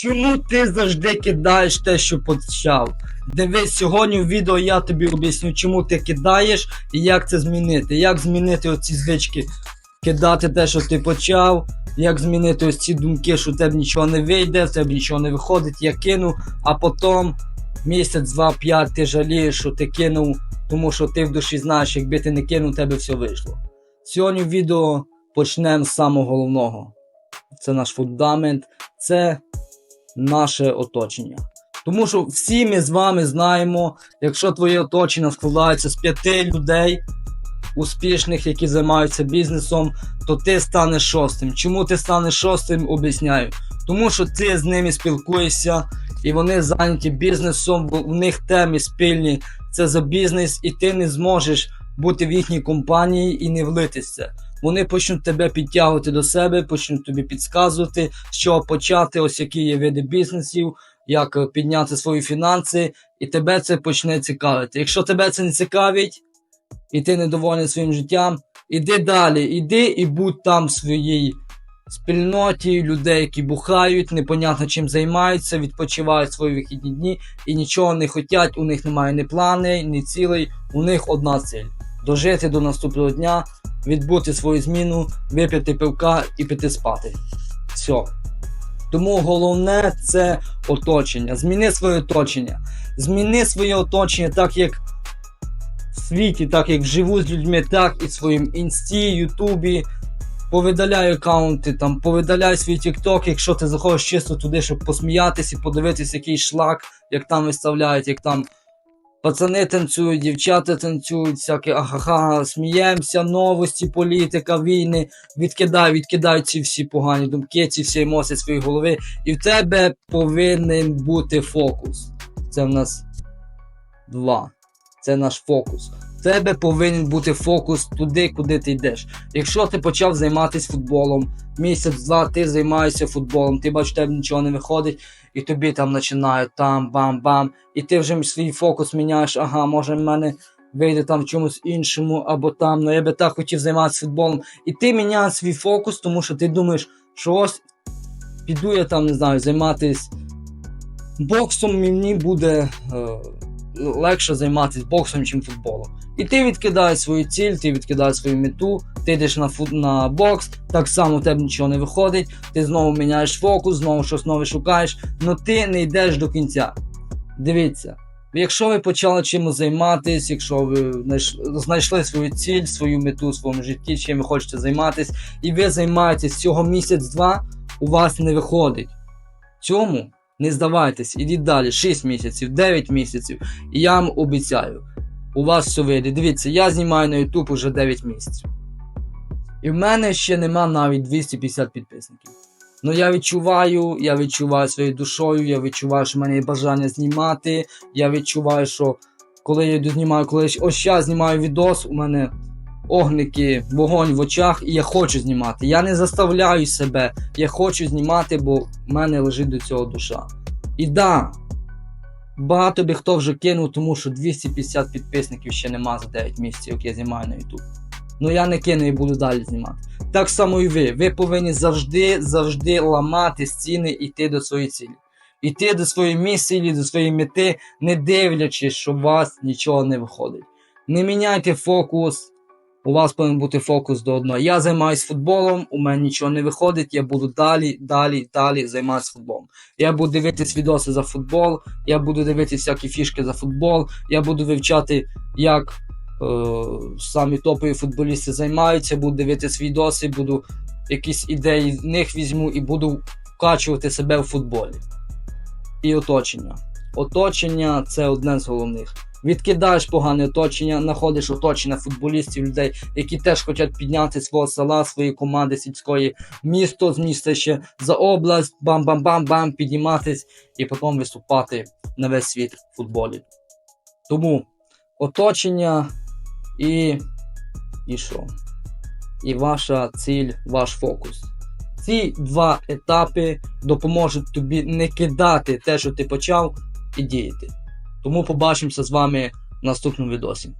Чому ти завжди кидаєш те, що почав? Дивись, сьогодні в відео я тобі об'ясню, чому ти кидаєш і як це змінити. Як змінити оці звички, кидати те, що ти почав, як змінити ось ці думки, що в тебе нічого не вийде, в тебе нічого не виходить, я кину, а потім місяць, два, п'ять ти жалієш, що ти кинув, тому що ти в душі знаєш, якби ти не кинув, тебе все вийшло. Сьогодні в відео почнемо з самого головного. Це наш фундамент, це наше оточення. Тому що всі ми з вами знаємо, якщо твоє оточення складається з п'яти людей успішних, які займаються бізнесом, то ти станеш шостим. Чому ти станеш шостим, об'ясняю. Тому що ти з ними спілкуєшся, і вони зайняті бізнесом, бо в них теми спільні це за бізнес, і ти не зможеш бути в їхній компанії і не влитися. Вони почнуть тебе підтягувати до себе, почнуть тобі підказувати, з чого почати, ось які є види бізнесів, як е, підняти свої фінанси, і тебе це почне цікавити. Якщо тебе це не цікавить, і ти недовольний своїм життям, іди далі, іди і будь там в своїй спільноті людей, які бухають, непонятно чим займаються, відпочивають свої вихідні дні і нічого не хотять, у них немає ні плани, ні цілей, у них одна ціль дожити до наступного дня, відбути свою зміну, випити пивка і піти спати. Все. Тому головне це оточення. Зміни своє оточення. Зміни своє оточення так, як в світі, так як живу з людьми, так і в своїм інсті, ютубі. Повидаляй аккаунти, там, повидаляй свій TikTok, якщо ти заходиш чисто туди, щоб посміятися і подивитися якийсь шлак, як там виставляють, як там пацани танцюють, дівчата танцюють, всяке ахаха, сміємося, новості, політика, війни. Відкидай, відкидай ці всі погані думки, ці всі емоції своєї голови. І в тебе повинен бути фокус. Це в нас два. Це наш фокус. В тебе повинен бути фокус туди, куди ти йдеш. Якщо ти почав займатися футболом, місяць-два ти займаєшся футболом, ти бачиш, тебе нічого не виходить, і тобі там починають там бам-бам, і ти вже свій фокус міняєш, ага, може в мене вийде там в чомусь іншому, або там, ну я би так хотів займатися футболом. І ти міняєш свій фокус, тому що ти думаєш, що ось піду я там, не знаю, займатися боксом, мені буде. Е, легше займатися боксом, чим футболом. І ти відкидаєш свою ціль, ти відкидаєш свою мету, ти йдеш на фут, на бокс, так само в тебе нічого не виходить, ти знову міняєш фокус, знову щось нове шукаєш, але ти не йдеш до кінця. Дивіться, якщо ви почали чимось займатися, якщо ви знайшли свою ціль, свою мету в своєму житті, чим ви хочете займатися, і ви займаєтесь цього місяць-два, у вас не виходить. Цьому не здавайтесь, ідіть далі, 6 місяців, 9 місяців. І я вам обіцяю, у вас все вийде. Дивіться, я знімаю на YouTube уже 9 місяців. І в мене ще нема навіть 250 підписників. Ну я відчуваю, я відчуваю своєю душою, я відчуваю, що в мене є бажання знімати. Я відчуваю, що коли я йду знімаю, коли ось я знімаю відос, у мене огники, вогонь в очах, і я хочу знімати. Я не заставляю себе, я хочу знімати, бо в мене лежить до цього душа. І да, багато би хто вже кинув, тому що 250 підписників ще нема за 9 місяців, як я знімаю на YouTube. Ну я не кину і буду далі знімати. Так само і ви. Ви повинні завжди, завжди ламати стіни і йти до своєї цілі. Іти до своєї місії, до своєї мети, не дивлячись, що у вас нічого не виходить. Не міняйте фокус. У вас повинен бути фокус до одного. Я займаюся футболом, у мене нічого не виходить, я буду далі, далі, далі займатися футболом. Я буду дивитись відоси за футбол, я буду дивитися всякі фішки за футбол, я буду вивчати, як е, самі топові футболісти займаються, буду дивитись відоси, буду якісь ідеї з них візьму і буду вкачувати себе в футболі. І оточення. Оточення це одне з головних. Відкидаєш погане оточення, знаходиш оточення футболістів, людей, які теж хочуть підняти свого села, свої команди сільської, місто з міста ще за область, бам-бам-бам-бам, підніматись і потім виступати на весь світ в футболі. Тому оточення і. І що? І ваша ціль, ваш фокус. Ці два етапи допоможуть тобі не кидати те, що ти почав, і діяти. Тому побачимося з вами в наступному відосі.